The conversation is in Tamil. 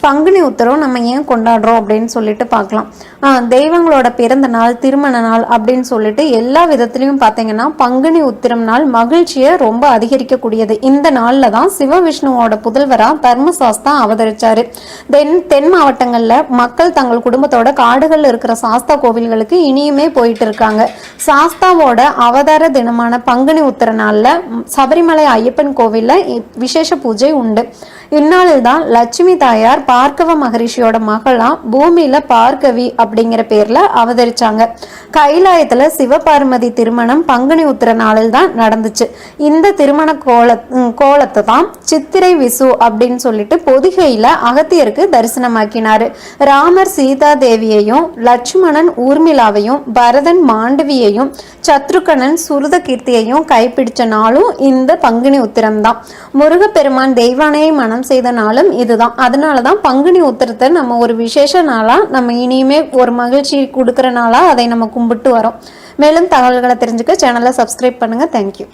பங்குனி உத்தரவு நம்ம ஏன் கொண்டாடுறோம் அப்படின்னு சொல்லிட்டு பார்க்கலாம். ஆஹ் தெய்வங்களோட பிறந்த நாள் திருமண நாள் அப்படின்னு சொல்லிட்டு எல்லா விதத்துலையும் பார்த்தீங்கன்னா பங்குனி உத்திரம் நாள் மகிழ்ச்சியை ரொம்ப அதிகரிக்கக்கூடியது. இந்த நாளில் தான் சிவவிஷ்ணுவோட புதல்வராக தர்மசாஸ்தா அவதரிச்சாரு. தென் தென் மாவட்டங்களில் மக்கள் தங்கள் குடும்பத்தோட காடுகளில் இருக்கிற சாஸ்தா கோவில்களுக்கு இனியுமே போயிட்டு இருக்காங்க. சாஸ்தாவோட அவதார தினமான பங்குனி உத்திர நாளில் சபரிமலை ஐயப்பன் கோவிலில் விசேஷ பூஜை உண்டு. இந்நாளில் தான் லட்சுமி தாயார் பார்க்கவ மகரிஷியோட மகளா பூமியில பார்க்கவி அப்படிங்கிற பேர்ல அவதரிச்சாங்க. கைலாயத்துல சிவபார்வதி திருமணம் பங்குனி உத்திர நாளில் தான் நடந்துச்சு. இந்த திருமண கோல கோலத்தை தான் சித்திரை விசு அப்படின்னு சொல்லிட்டு பொதிகையில அகத்தியருக்கு தரிசனமாக்கினாரு. ராமர் சீதா தேவியையும் லட்சுமணன் ஊர்மிளாவையும் பரதன் மாண்டவியையும் சத்ருகனன் சுருத கீர்த்தியையும் கைப்பிடிச்ச நாளும் இந்த பங்குனி உத்திரம் தான் முருகப்பெருமான் தெய்வானையை மனம் செய்த நாளும் இதுதான். அதனால தான் பங்குனி உத்திரத்தை நம்ம ஒரு விசேஷ நாளாக நம்ம இனியுமே ஒரு மகிழ்ச்சி கொடுக்குற நாளாக அதை நம்ம கும்பிட்டு வரோம். மேலும் தகவல்களை தெரிஞ்சுக்க சேனலை சப்ஸ்கிரைப் பண்ணுங்க. தேங்க்யூ